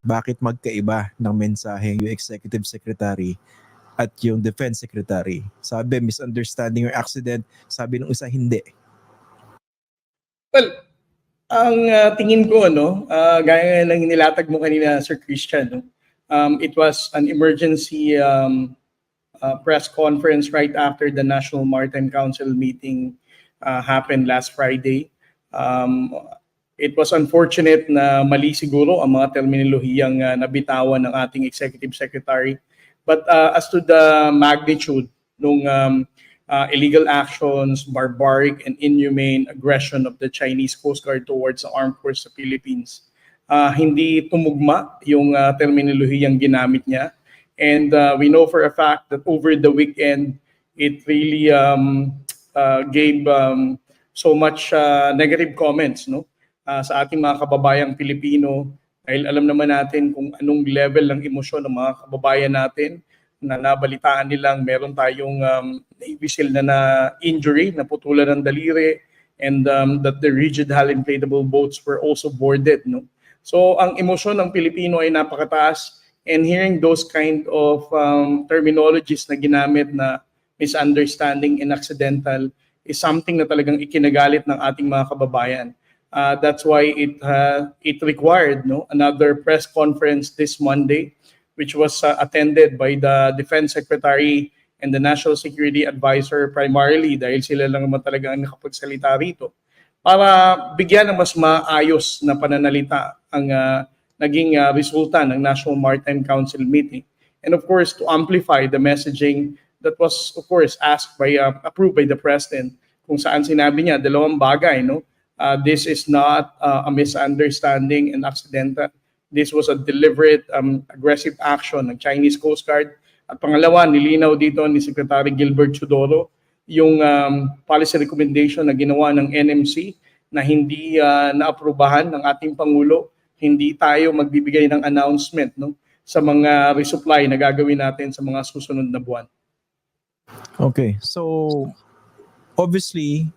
bakit magkaiba ng mensahe yung executive secretary at yung defense secretary. Sabi, misunderstanding or accident. Sabi ng isa, hindi. Well, ang ah, tingin ko, no, ah, gaya ng nilatag mo kanina, Sir Christian, no, um, it was an emergency um, uh, press conference right after the National Maritime Council meeting uh, happened last Friday. Um, it was unfortunate na mali siguro ang mga terminolohiyang uh, nabitawan ng ating executive secretary. But uh, as to the magnitude ng um, uh, illegal actions, barbaric and inhumane aggression of the Chinese Coast Guard towards the armed force sa Philippines. Uh, hindi tumugma yung uh, terminolohiyang ginamit niya. And uh, we know for a fact that over the weekend, it really um, uh, gave um, so much uh, negative comments no uh, sa ating mga kababayang Pilipino dahil alam naman natin kung anong level ng emosyon ng mga kababayan natin na nabalitaan nilang meron tayong um, Navy SEAL na na injury, naputulan ng daliri, and um, that the rigid hull inflatable boats were also boarded. No? So ang emosyon ng Pilipino ay napakataas and hearing those kind of um, terminologies na ginamit na misunderstanding and accidental is something na talagang ikinagalit ng ating mga kababayan. Uh, that's why it uh, it required no another press conference this Monday which was uh, attended by the Defense Secretary and the National Security Advisor primarily dahil sila lang naman talaga ang nakapagsalita rito. Para bigyan ng mas maayos na pananalita ang uh, naging uh, resulta ng National Maritime Council meeting. And of course to amplify the messaging that was of course asked by uh, approved by the president kung saan sinabi niya dalawang bagay no uh, this is not uh, a misunderstanding and accidental this was a deliberate um, aggressive action ng Chinese Coast Guard. At pangalawa, nilinaw dito ni Secretary Gilbert Chudoro yung um, policy recommendation na ginawa ng NMC na hindi uh, naaprubahan ng ating Pangulo. Hindi tayo magbibigay ng announcement no, sa mga resupply na gagawin natin sa mga susunod na buwan. Okay, so obviously,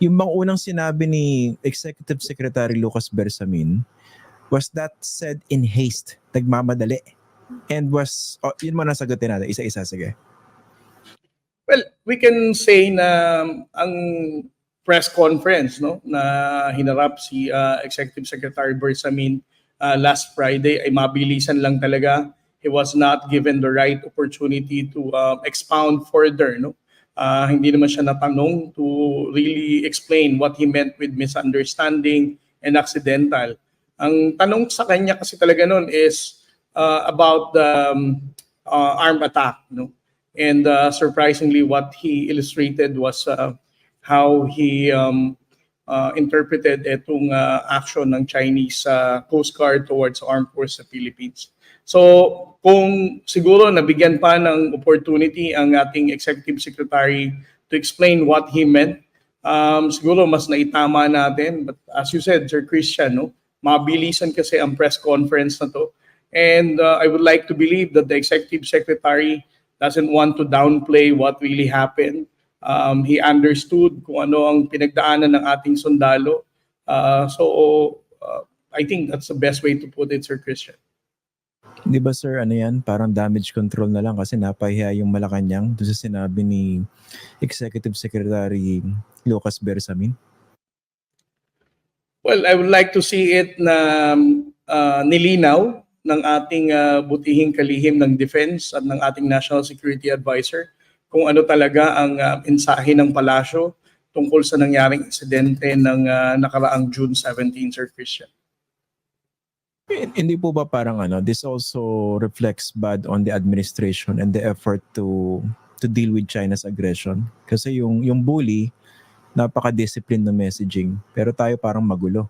yung bang unang sinabi ni Executive Secretary Lucas Bersamin, was that said in haste, nagmamadali? And was, oh, yun mo nasagutin natin, isa-isa, sige. Well, we can say na ang press conference no na hinarap si uh, Executive Secretary Bersamin uh, last Friday ay mabilisan lang talaga. He was not given the right opportunity to uh, expound further no. Uh, hindi naman siya natanong to really explain what he meant with misunderstanding and accidental. Ang tanong sa kanya kasi talaga noon is uh, about the um, uh, armed attack no. And uh, surprisingly, what he illustrated was uh, how he um, uh, interpreted itong uh, action ng Chinese uh, Coast Guard towards Armed Force sa Philippines. So kung siguro nabigyan pa ng opportunity ang ating Executive Secretary to explain what he meant, um, siguro mas naitama natin. But as you said, Sir Christian, no, mabilisan kasi ang press conference na to. And uh, I would like to believe that the Executive Secretary doesn't want to downplay what really happened. Um, he understood kung ano ang pinagdaanan ng ating sundalo. Uh, so, uh, I think that's the best way to put it, Sir Christian. Di ba sir, ano yan? Parang damage control na lang kasi napahiya yung Malacanang doon sa sinabi ni Executive Secretary Lucas Bersamin. Well, I would like to see it na uh, nilinaw ng ating uh, butihing kalihim ng defense at ng ating National Security Advisor kung ano talaga ang uh, ng palasyo tungkol sa nangyaring insidente ng uh, nakaraang June 17, Sir Christian. Hindi po ba parang ano, this also reflects bad on the administration and the effort to to deal with China's aggression? Kasi yung yung bully, napaka-disciplined na messaging, pero tayo parang magulo.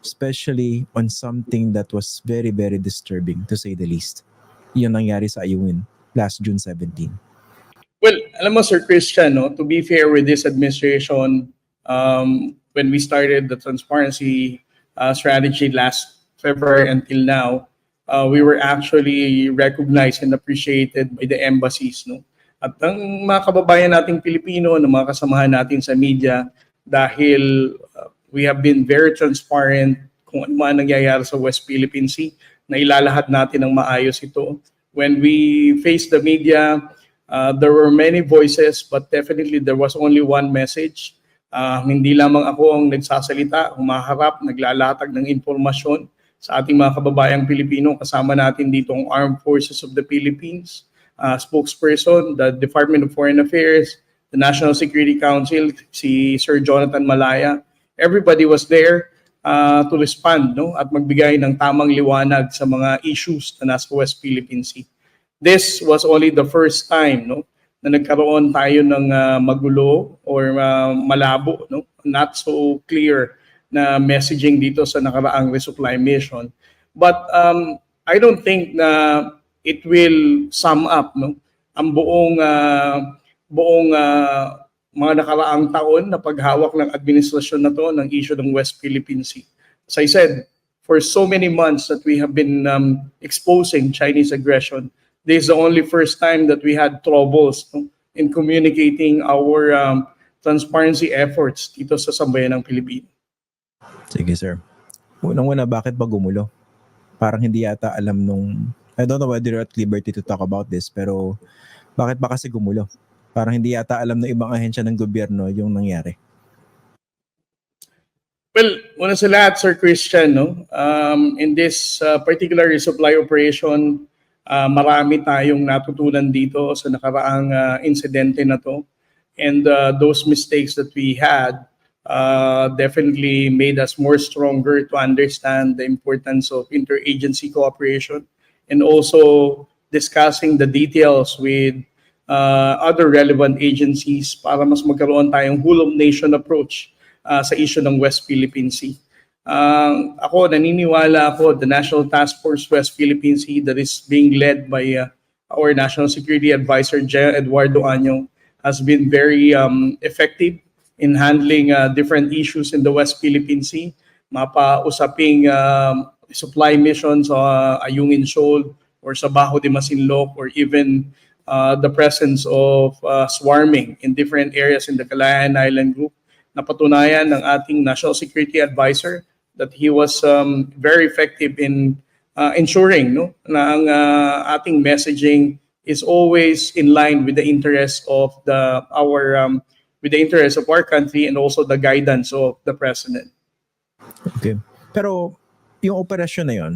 Especially on something that was very, very disturbing, to say the least. Yun nangyari sa Ayungin last June 17. Well, alam mo Sir Christian, no, to be fair with this administration, um, when we started the transparency uh, strategy last February until now, uh, we were actually recognized and appreciated by the embassies. No? At ang mga kababayan nating Pilipino, ng mga kasamahan natin sa media, dahil uh, we have been very transparent kung ano man nangyayari sa West Philippine Sea, na ilalahad natin ng maayos ito. When we face the media, uh, there were many voices but definitely there was only one message. Uh, hindi lamang ako ang nagsasalita, humaharap, naglalatag ng impormasyon sa ating mga kababayang Pilipino. Kasama natin dito ang Armed Forces of the Philippines, uh, spokesperson, the Department of Foreign Affairs, the National Security Council, si Sir Jonathan Malaya. Everybody was there uh, to respond no at magbigay ng tamang liwanag sa mga issues na nasa West Philippine Sea. This was only the first time no na nagkaroon tayo ng uh, magulo or uh, malabo no not so clear na messaging dito sa nakaraang resupply mission. But um, I don't think na it will sum up no ang buong uh, buong uh, mga nakaraang taon na paghawak ng administrasyon na to ng issue ng West Philippine Sea. As I said, for so many months that we have been um, exposing Chinese aggression, this is the only first time that we had troubles no, in communicating our um, transparency efforts dito sa sambayan ng Pilipinas. Sige, sir. Unang-una, bakit ba gumulo? Parang hindi yata alam nung... I don't know whether you're at liberty to talk about this, pero bakit ba kasi gumulo? Parang hindi yata alam ng ibang ahensya ng gobyerno yung nangyari. Well, una sa lahat, Sir Christian, no? Um, in this uh, particular resupply operation, uh, marami tayong natutunan dito sa nakaraang uh, insidente na to. And uh, those mistakes that we had uh, definitely made us more stronger to understand the importance of interagency cooperation and also discussing the details with uh, other relevant agencies para mas magkaroon tayong whole of nation approach uh, sa issue ng West Philippine Sea. Uh, ako, naniniwala ako, the National Task Force West Philippine Sea that is being led by uh, our National Security Advisor, General Eduardo Año, has been very um, effective in handling uh, different issues in the West Philippine Sea. Mapa-usaping um, supply missions sa uh, Ayungin Shoal or sa Bajo de Masinloc or even uh, the presence of uh, swarming in different areas in the Calayan Island Group. Napatunayan ng ating National Security Advisor that he was um, very effective in uh, ensuring no, na ang uh, ating messaging is always in line with the interests of the our um, with the interests of our country and also the guidance of the president. Okay. Pero yung operasyon na yon,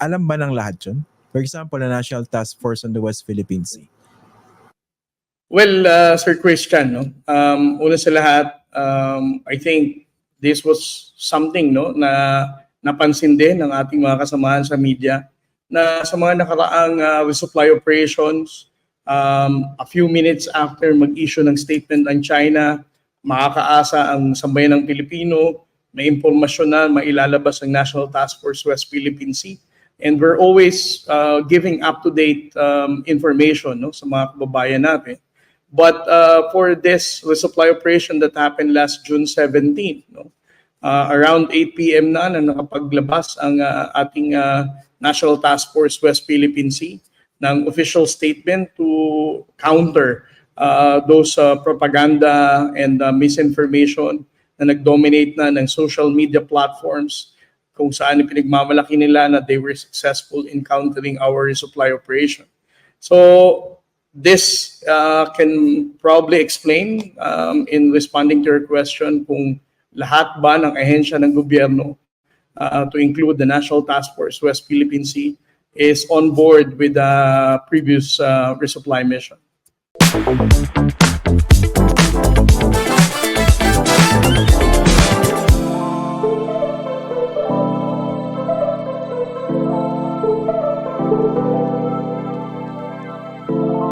alam ba ng lahat yun? For example, the National Task Force on the West Philippine Sea. Well, uh, Sir Christian, no? Um, una sa lahat, um, I think this was something no na napansin din ng ating mga kasamahan sa media na sa mga nakaraang uh, resupply operations, um, a few minutes after mag-issue ng statement ang China, makakaasa ang sambayan ng Pilipino, may impormasyon na mailalabas ng National Task Force West Philippine Sea. And we're always uh, giving up-to-date um, information no, sa mga kababayan natin. But uh, for this resupply operation that happened last June 17, no, uh, around 8 p.m. na na nakapaglabas ang uh, ating uh, National Task Force West Philippine Sea ng official statement to counter uh, those uh, propaganda and uh, misinformation na nag-dominate na ng social media platforms kung saan pinagmamalaki nila na they were successful in countering our resupply operation. So this uh, can probably explain um, in responding to your question kung lahat ba ng ahensya ng gobyerno uh, to include the National Task Force West Philippine Sea is on board with the previous uh, resupply mission.